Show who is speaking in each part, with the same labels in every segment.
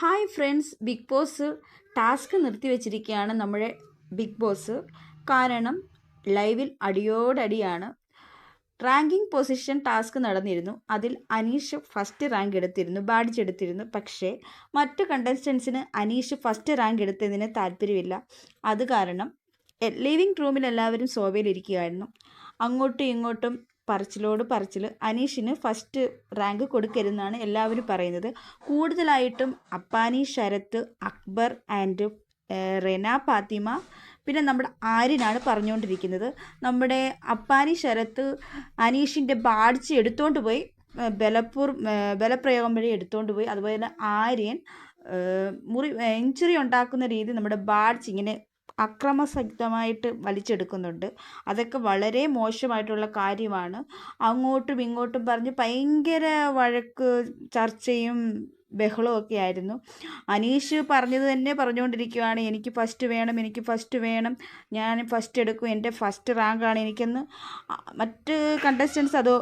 Speaker 1: Hi friends big boss task നിർത്തിവെച്ചിരിക്കുകയാണ് നമ്മുടെ big boss. കാരണം ലൈവിൽ അടിയോടടിയാണ് റാങ്കിങ് പൊസിഷൻ ടാസ്ക് നടന്നിരുന്നു. അതിൽ അനീഷ് ഫസ്റ്റ് റാങ്ക് എടുത്തിരുന്നു ബാഡ്ജ് എടുത്തിരുന്നു. പക്ഷേ മറ്റു കണ്ടസ്റ്റൻസിന് അനീഷ് ഫസ്റ്റ് റാങ്ക് എടുത്തതിന് താല്പര്യമില്ല. അത് കാരണം ലിവിങ് റൂമിൽ എല്ലാവരും സോഫയിലിരിക്കുകയായിരുന്നു അങ്ങോട്ടും ഇങ്ങോട്ടും പറച്ചിലോട് പറച്ചിൽ അനീഷിന് ഫസ്റ്റ് റാങ്ക് കൊടുക്കരുതെന്നാണ് എല്ലാവരും പറയുന്നത്. കൂടുതലായിട്ടും അപ്പാനി ശരത്ത് അക്ബർ ആൻഡ് റെന ഫാത്തിമ പിന്നെ നമ്മുടെ ആര്യനാണ് പറഞ്ഞുകൊണ്ടിരിക്കുന്നത്. നമ്മുടെ അപ്പാനി ശരത്ത് അനീഷിന്റെ ബാഡ്ജ് എടുത്തുകൊണ്ട് പോയി. ബലപ്പൂർ ബലപ്രയോഗം വഴി എടുത്തുകൊണ്ട് പോയി. അതുപോലെ തന്നെ ആര്യൻ മുറി ഇഞ്ചുറി ഉണ്ടാക്കുന്ന രീതി നമ്മുടെ ബാഡ്ജ് ഇങ്ങനെ അക്രമസക്തമായിട്ട് വലിച്ചെടുക്കുന്നുണ്ട്. അതൊക്കെ വളരെ മോശമായിട്ടുള്ള കാര്യമാണ്. അങ്ങോട്ടും ഇങ്ങോട്ടും പറഞ്ഞ് ഭയങ്കര വഴക്ക് ചർച്ചയും ബഹളവും ഒക്കെ ആയിരുന്നു. അനീഷ് പറഞ്ഞത് തന്നെ പറഞ്ഞുകൊണ്ടിരിക്കുകയാണ് എനിക്ക് ഫസ്റ്റ് വേണം എനിക്ക് ഫസ്റ്റ് വേണം. ഞാൻ ഫസ്റ്റ് എടുക്കും. എന്റെ ഫസ്റ്റ് റാങ്കാണ് എനിക്കെന്ന് മറ്റ് കണ്ടസ്റ്റൻസ് അത്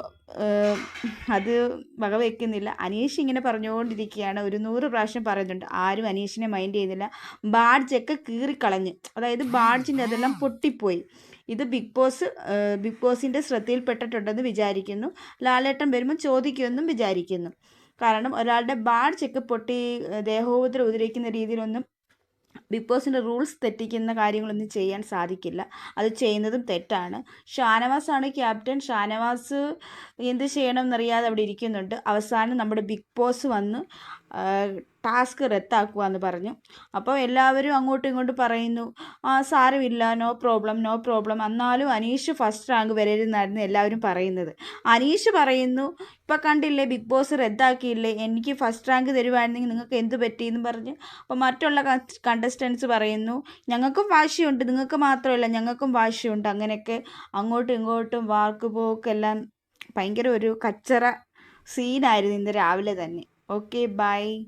Speaker 1: അത് വകവെക്കുന്നില്ല അനീഷ് ഇങ്ങനെ പറഞ്ഞുകൊണ്ടിരിക്കുകയാണ്. ഒരു നൂറ് പ്രാവശ്യം പറയുന്നുണ്ട്. ആരും അനീഷിനെ മൈൻഡ് ചെയ്യുന്നില്ല. ബാഡ്ജൊക്കെ കീറിക്കളഞ്ഞ്. അതായത് ബാഡ്ജിന്റെ അതെല്ലാം പൊട്ടിപ്പോയി. ഇത് ബിഗ് ബോസ് ബിഗ് ബോസിന്റെ ശ്രദ്ധയിൽപ്പെട്ടിട്ടുണ്ടെന്ന് വിചാരിക്കുന്നു. ലാലേട്ടൻ വരുമ്പോൾ ചോദിക്കുമെന്നും വിചാരിക്കുന്നു. കാരണം ഒരാളുടെ ബാഡ് ചെക്ക് പൊട്ടി ഏഹ്, ദേഹോപദ്രവം ഉപദ്രവിക്കുന്ന രീതിയിലൊന്നും ബിഗ് ബോസിന്റെ റൂൾസ് തെറ്റിക്കുന്ന കാര്യങ്ങളൊന്നും ചെയ്യാൻ സാധിക്കില്ല. അത് ചെയ്യുന്നതും തെറ്റാണ്. ഷാനവാസാണ് ക്യാപ്റ്റൻ. ഷാനവാസ് എന്ത് ചെയ്യണം എന്നറിയാതെ അവിടെ ഇരിക്കുന്നുണ്ട്. അവസാനം നമ്മുടെ ബിഗ് ബോസ് വന്ന് ടാസ്ക് റദ്ദാക്കുക എന്ന് പറഞ്ഞു. അപ്പോൾ എല്ലാവരും അങ്ങോട്ടും ഇങ്ങോട്ടും പറയുന്നു ആ സാരമില്ല നോ പ്രോബ്ലം നോ പ്രോബ്ലം. എന്നാലും അനീഷ് ഫസ്റ്റ് റാങ്ക് വരരുതെന്നായിരുന്നു എല്ലാവരും പറയുന്നത്. അനീഷ് പറയുന്നു ഇപ്പം കണ്ടില്ലേ ബിഗ് ബോസ് റദ്ദാക്കിയില്ലേ എനിക്ക് ഫസ്റ്റ് റാങ്ക് തരുവായിരുന്നെങ്കിൽ നിങ്ങൾക്ക് എന്ത് പറ്റിയെന്ന് പറഞ്ഞ്. അപ്പോൾ മറ്റുള്ള കണ്ടസ്റ്റൻസ് പറയുന്നു ഞങ്ങൾക്കും വാശിയുണ്ട് നിങ്ങൾക്ക് മാത്രമല്ല ഞങ്ങൾക്കും വാശിയുണ്ട്. അങ്ങനെയൊക്കെ അങ്ങോട്ടും ഇങ്ങോട്ടും വാക്ക് പോക്കെല്ലാം ഭയങ്കര ഒരു കച്ചറ സീനായിരുന്നു ഇന്ന് രാവിലെ തന്നെ. Okay, bye.